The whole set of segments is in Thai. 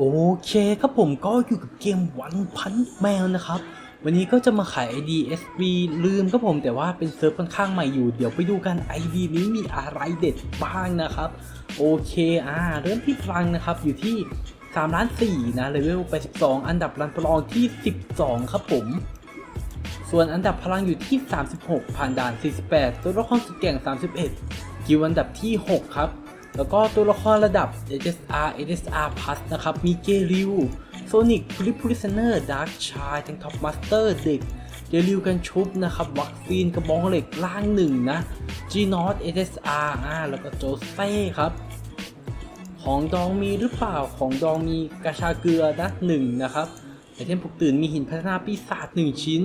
โอเคครับผมก็อยู่กับเกมวันพันแมวนะครับ วันนี้ก็จะมาขาย ID SB ลืมครับผมแต่ว่าเป็นเซิร์ฟค่อนข้างใหม่อยู่ เดี๋ยวไปดูกัน ID นี้มีอะไรเด็ดบ้างนะครับ โอเคอ่าเริ่มที่พลังนะครับอยู่ที่3ล้าน4นะเลเวล82อันดับรันประลองที่ 12 ครับผม ส่วนอันดับพลังอยู่ที่ 36 ผ่านด่าน 48 ตัวละครสุดเก่ง 31 กิวอันดับที่ 6 ครับ แล้วก็ตัวละครระดับ HSR HSR Plus นะครับ มีเกริวโซนิกพลิพลิสเนอร์ดาร์กชายทั้งท็อปมาสเตอร์เด็กเกริวกันชุบนะครับ วัคซีนกระบองเหล็กล่างหนึ่งนะ G n o t HSR อ่าแล้วก็โจเซ่ครับ ของดองมีหรือเปล่าของดองมีกระชาเกลือนะหนึ่งนะครับไอเทมปลุกตื่นมีหินพัฒนาปีศาจหนึ่งชิ้น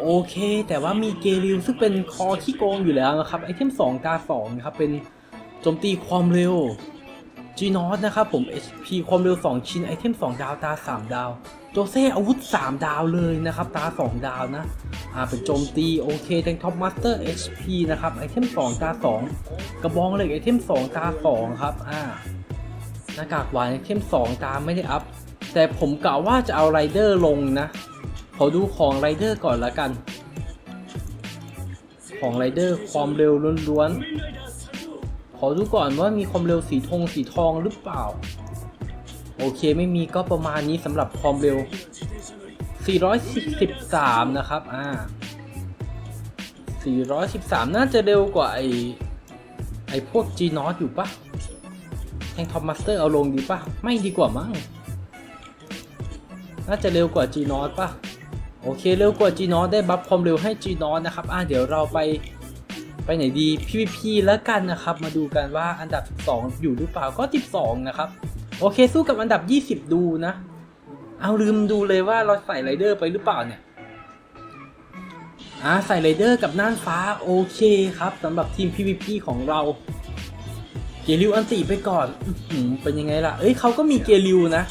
โอเค แต่ว่ามีเกริวซึ่งเป็นคอที่โกงอยู่แล้วนะครับไอเทม2ตา2นะครับเป็นโจมตีความเร็ว g n o t นะครับผม HP ความเร็ว 2 ชิ้นไอเทม 2 ดาวตา 3 ดาว โจเซ่อาวุธ 3 ดาวเลยนะครับ ตา 2 ดาวนะ อ่า เป็นโจมตี โอเคแทงท็อปมาสเตอร์ HP นะครับ ไอเทม 2 ตา 2 กระบองเหล็กไอเทม 2 ตา 2 ครับ อ่า หน้ากากหวานไอเทม 2 ตาไม่ได้อัพ แต่ผมกะว่าจะเอาไรเดอร์ลงนะ ขอดูของไรเดอร์ก่อนละกัน ของไรเดอร์ความเร็วล้วนๆ ขอดูก่อนว่ามีความเร็วสีทงสีทองหรือเปล่า โอเคไม่มีก็ประมาณนี้สำหรับความเร็ว 413 นะครับ อ่า 413 น่าจะเร็วกว่าไอไอพวก G n o t อยู่ปะแทงทอปมาสเตอร์เอาลงดีปะไม่ดีกว่ามั้ง น่าจะเร็วกว่า G n o t ปะ โอเคเร็วกว่า G n o t ได้บัฟความเร็วให้ G n o t นะครับอ่าเดี๋ยวเราไปไปไหนดี PVP แล้วกันนะครับ มาดูกันว่าอันดับ2อยู่หรือเปล่าก็ 12 นะครับ โอเคสู้กับอันดับ 20 ดูนะ เอาลืมดูเลยว่าเราใส่ไรเดอร์ไปหรือเปล่าเนี่ยอ่าใส่ไรเดอร์กับน่านฟ้าโอเคครับสำหรับทีม PVP ของเรา เกลิวอันติไปก่อนอเป็นยังไงล่ะ เอ้ยเขาก็มีเกลิวนะ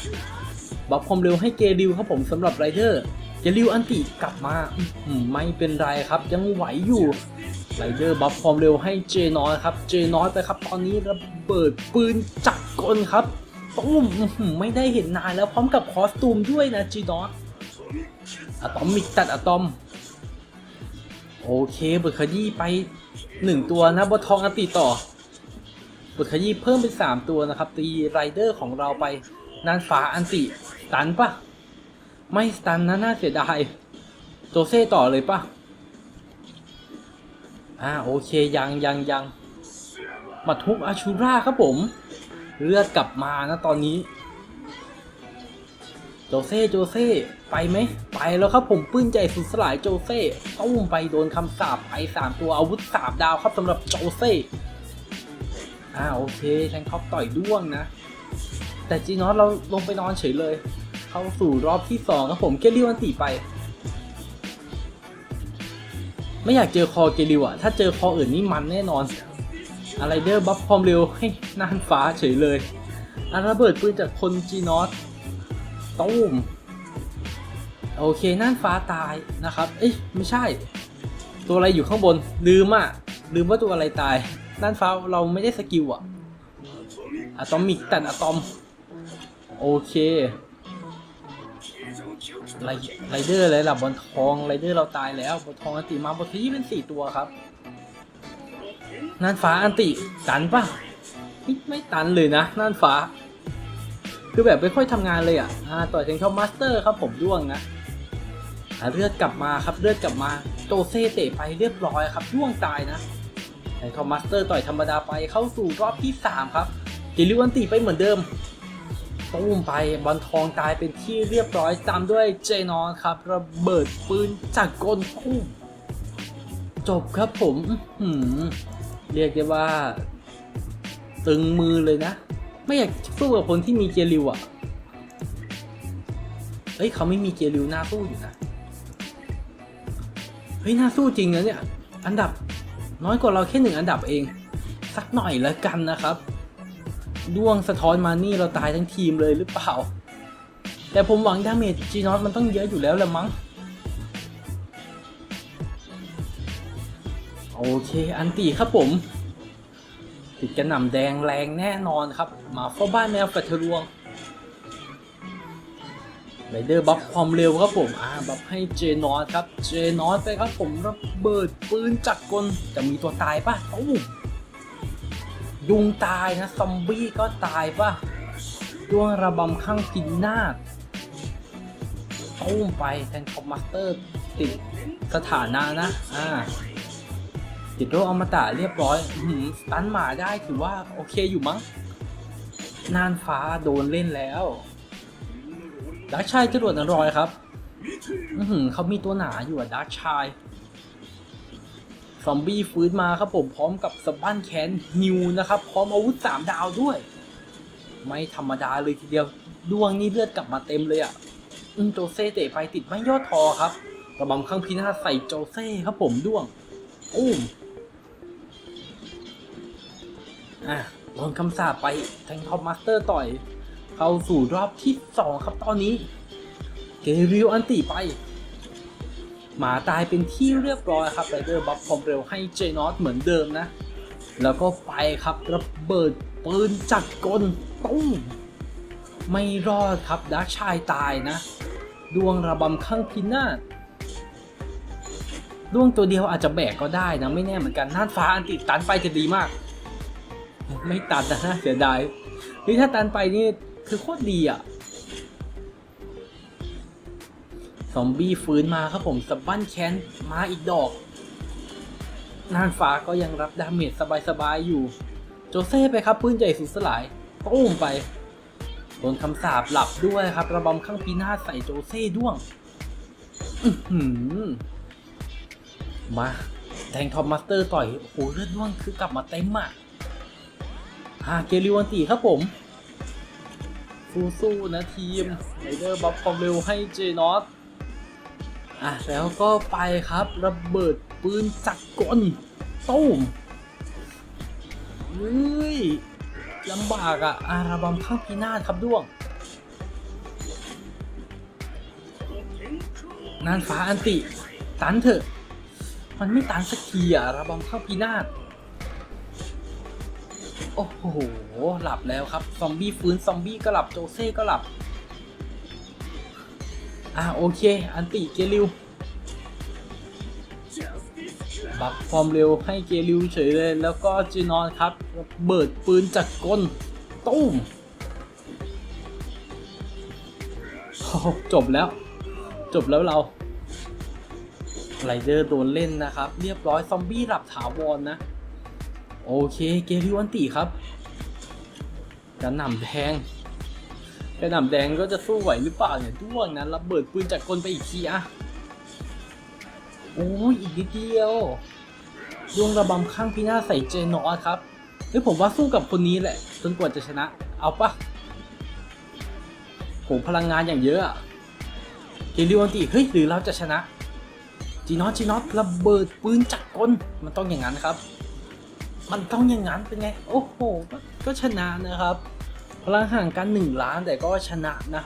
บัฟความเร็วให้เกลิวครับผมสำหรับไรเดอร์ เกลิวอันติกลับมาไม่เป็นไรครับยังไหวอยู่ไรเดอร์บัฟความเร็วให้เจนอยครับ เจนอยไปครับ ตอนนี้ระเบิดปืนจักรกลครับตุ้มไม่ได้เห็นนานแล้วพร้อมกับคอสตูมด้วยนะจีนอยอะตอมมิกตัดอะตอม โอเคเบิร์ดขยี้ไปหนึ่งตัวนะบนทองอันติต่อบุตรขยี้เพิ่มเป็น 3 ตัวนะครับ ตีไรเดอร์ของเราไปนานฟ้าอันติ ตันปะ ไม่สตันนะน่าเสียดายโจเซ่ต่อเลยปะอ่าโอเคยังยังยังมาทุบอาชูราครับผม เลือดกลับมานะตอนนี้ โจเซ่โจเซ่ไปไหม ไปแล้วครับผมปื้นใจสุดสลายโจเซ่ตุ้มไปโดนคำสาปไปสามตัวอาวุธสามดาวครับสำหรับโจเซ่อ่าโอเคแทงท็อปต่อยด้วงนะ แต่จีนอสเราลงไปนอนเฉยเลย เข้าสู่รอบที่สองครับผมเกลิวอันตีไป ไม่อยากเจอคอเกลิวอะถ้าเจอคออื่นนี่มันแน่นอนอะไรเดอร์บัฟความเร็วให้น่านฟ้าเฉยเลยอาระเบิดปืนจากคนจีนอสตุ้มโอเคน่านฟ้าตายนะครับ เอ้ยไม่ใช่ ตัวอะไรอยู่ข้างบน ลืมอะลืมว่าตัวอะไรตายด้านฟ้าเราไม่ได้สกิลอะอะตอมิกแตัดอะตอม โอเค ไรไรเดอร์อะไรล่ะบอลทองไรเดอร์เราตายแล้วบอลทองอันติมาบอลที่เป็นสี่ตัวครับน่านฟ้าอันติตันปะไม่ไม่ตันเลยนะน่านฟ้า คือแบบไม่ค่อยทำงานเลยอะอ่าต่อยเทงเข้ามาสเตอร์ครับผมด้วงนะเลือดกลับมาครับเลือดกลับมาโตเซ่เตะไปเรียบร้อยครับด้วงตายนะไอคอมมาสเตอร์ต่อยธรรมดาไปเข้าสู่รอบที่ 3 ครับกิลิวันตีไปเหมือนเดิม ตุ้มไปบอลทองตายเป็นที่เรียบร้อยตามด้วยเจนอนครับระเบิดปืนจากกลตุ้มจบครับผมหือเรียกได้ว่า ตึงมือเลยนะ ไม่อยากสู้กับคนที่มีเกียร์ริวอะเฮ้ยเขาไม่มีเกียร์ริวหน้าสู้อยู่นะเฮ้ยหน้าสู้จริงนะเนี่ย อันดับน้อยกว่าเราแค่หนึ่งอันดับเอง สักหน่อยแล้วกันนะครับ ด้วงสะท้อนมานี่เราตายทั้งทีมเลยหรือเปล่า แต่ผมหวังดาเมจจีนอตมันต้องเยอะอยู่แล้วแหละมั้ง โอเค อันตีครับผม ติดกระหน่ำแดงแรงแน่นอนครับ มาเฝ้าบ้านแมวกัดทะลวงไรเดอร์บัฟความเร็วครับผม อ่า บัฟให้เจนอสครับ เจนอสไปครับผมระเบิดปืนจักรกล จะมีตัวตายปะโอ้ ยุงตายนะ ซอมบี้ก็ตายปะดวงระบำข้างพินาศตุ้มไปแทนคอมมาสเตอร์ติดสถานะนะ อ่า ติดโรคอมตะเรียบร้อยอื้อหือสตันหมาได้ถือว่า โอเคอยู่มั้งน่านฟ้าโดนเล่นแล้วดักชายจรวดนรอยครับ อือหือเขามีตัวหนาอยู่อะดักชาย ซอมบี้ฟื้นมาครับผมพร้อมกับสบั้นแขนฮิวนะครับ พร้อมอาวุธสามดาวด้วย ไม่ธรรมดาเลยทีเดียวดวงนี้เลือดกลับมาเต็มเลยอะ่ะอืมโจเซ่เตะไปติดไม่ยอดทอครับระบำข้างพินาศใส่โจเซ่ครับผมด้วงอุ้มอะโดนคำสาปไปแทงท็อปมาสเตอร์ต่อย เข้าสู่รอบที่สองครับตอนนี้ เกริวอันติไป หมาตายเป็นที่เรียบร้อยครับไรเดอร์บัฟความเร็วให้เจนอสเหมือนเดิมนะ แล้วก็ไปครับระเบิดปืนจักรกลตุ้มไม่รอดครับดักชายตายนะ ดวงระบำข้างพินาศดวงตัวเดียวอาจจะแบกก็ได้นะ ไม่แน่เหมือนกันน่านฟ้าอันติตันไปจะดีมาก ไม่ตันนะเสียดายเฮ้ยถ้าตันไปนี่คือโคตรดีอะ ซอมบี้ฟื้นมาครับผมสบั้นแค้นมาอีกดอกน่านฟ้าก็ยังรับดาเมจสบายๆอยู่ โจเซ่ไปครับปืนใหญ่สุดสลายตุ้มไปโดนคำสาปหลับด้วยครับ ระบำข้างพีนาใส่โจเซ่ด้วงมาแทงทอมมาสเตอร์ต่อย โอ้โหเลือดด้วงคือกลับมาเต็มอะฮาเกลิวันตีครับผม สู้ๆนะทีมไรเดอร์บัฟความเร็วให้เจนอส อะแล้วก็ไปครับระเบิดปืนจักรกลตุ้มเฮ้ยลำบากอะอาระบำข้างพินาศครับด้วงนานฟ้าอันติ ตันเถอะ มันไม่ตันสักทีอะระบำข้างพินาศโอ้โห หลับแล้วครับ ซอมบี้ฟื้น ซอมบี้ก็หลับ โจเซ่ก็หลับ อะโอเค อันติเกลิวบัฟความเร็วให้เกลิวเฉยเลย แล้วก็จีนอนครับเบิดปืนจากกลตุ้มจบแล้ว จบแล้วเราไรเดอร์โดนเล่นนะครับ เรียบร้อย ซอมบี้หลับถาวรนนะ โอเค เกลิวอันติครับกระหน่ำแทง กระหน่ำแดงก็จะสู้ไหวหรือเปล่าเนี่ยด้วงนะระเบิดปืนจากกลไปอีกทีอะโอ้ยอีกนิดเดียวดวงระบำข้างพินาใส่เจนอสครับเฮ้ยผมว่าสู้กับคนนี้แหละจนกว่าจะชนะ เอาปะโหพลังงานอย่างเยอะอะเกลิวันติเฮ้ยหรือเราจะชนะจีนอสจีนอสระเบิดปืนจากกลมันต้องอย่างนั้นครับ มันต้องอย่างนั้นเป็นไง โอ้โห ก็ชนะนะครับ พลังห่างกันหนึ่งล้านแต่ก็ชนะนะ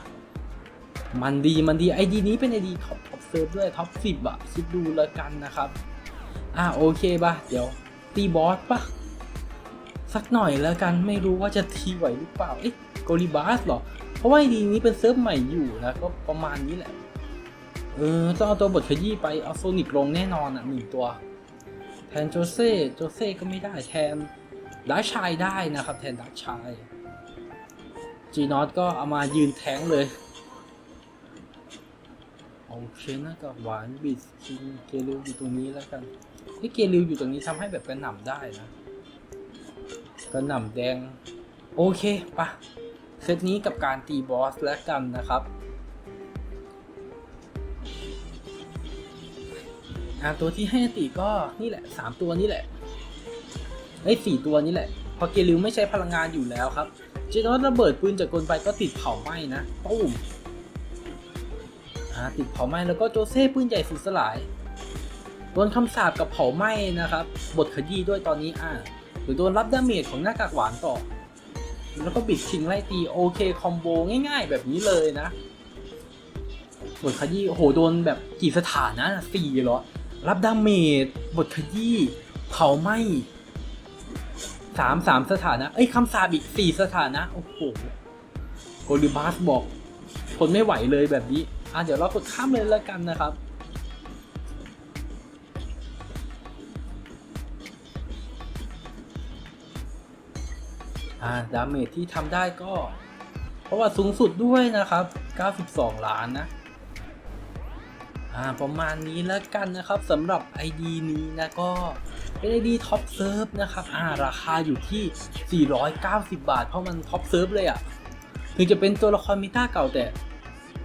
มันดีมันดีไอดีนี้เป็นไอดีท็อปท็อปเซิร์ฟด้วยท็อปสิบอะคิดดูแล้วกันนะครับ อะโอเคปะเดี๋ยวตีบอสปะสักหน่อยแล้วกันไม่รู้ว่าจะทีไหวหรือเปล่า เอ๊ะโกลิบาสหรอ เพราะว่าไอดีนี้เป็นเซิร์ฟใหม่อยู่นะก็ประมาณนี้แหละ เออต้องเอาตัวบทขยี้ไปเอาโซนิกลงแน่นอนอะหนึ่งตัว แทนโจเซ่โจเซ่ก็ไม่ได้แทนดักชายได้นะครับ แทนดักชาย จีนอตก็เอามายืนแทงเลย โอเคนะกับหวานบิสคิงเกลิวอยู่ตรงนี้แล้วกันเฮ้ยเกลิวอยู่ตรงนี้ทำให้แบบกระหน่ำได้นะกระหน่ำแดง โอเคปะเซตนี้กับการตีบอสแล้วกันนะครับอ่าตัวที่ให้อติก็นี่แหละสามตัวนี่แหละไอ้สี่ตัวนี่แหละพอเกลิวไม่ใช้พลังงานอยู่แล้วครับ เจนอสระเบิดปืนจากกลไปก็ติดเผาไหม้นะตุ้มติดเผาไหม้แล้วก็โจเซ่ปืนใหญ่สุดสลายโดนคำสาปกับเผาไหม้นะครับ บทขยี้ด้วยตอนนี้อ่าหรือโดนรับดาเมจของหน้ากากหวานต่อ แล้วก็บิดชิงไล่ตีโอเคคอมโบง่ายๆ แบบนี้เลยนะ บทขยี้โหโดนแบบกี่สถานะสี่เหรอ รับดาเมจบทขยี้เผาไหม้ สามสามสถานะ เอ้ยคำสาบอีกสี่สถานะ โอ้โหโกลิบัสบอกทนไม่ไหวเลยแบบนี้ อะเดี๋ยวเรากดข้ามเลยแล้วกันนะครับ อ่าดาเมจที่ทำได้ก็ เพราะว่าสูงสุดด้วยนะครับ 92 ล้านนะอ่าประมาณนี้แล้วกันนะครับสำหรับ ID นี้นะก็ เป็น ID ท็อปเซิร์ฟนะครับอ่าราคาอยู่ที่ 490 บาท เพราะมันท็อปเซิร์ฟเลยอะ่ะ ถึงจะเป็นตัวละครเมตาเก่าแต่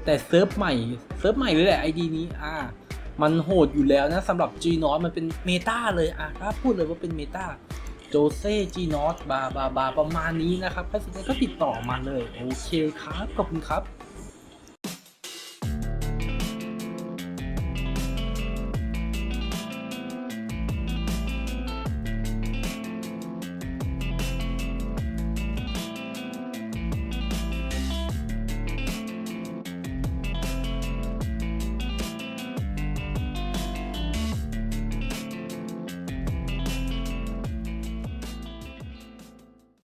แต่เซิร์ฟใหม่ เซิร์ฟใหม่เลยแหละ ID นี้อ่ามันโหดอยู่แล้วนะสำหรับ G n o t มันเป็นเมตาเลยอะกล้าพูดเลยว่าเป็นเมตาโจเซ่จีนอตบาบาบาประมาณนี้นะครับ ถ้าสนใจก็ติดต่อมาเลย โอเคครับ ขอบคุณครับ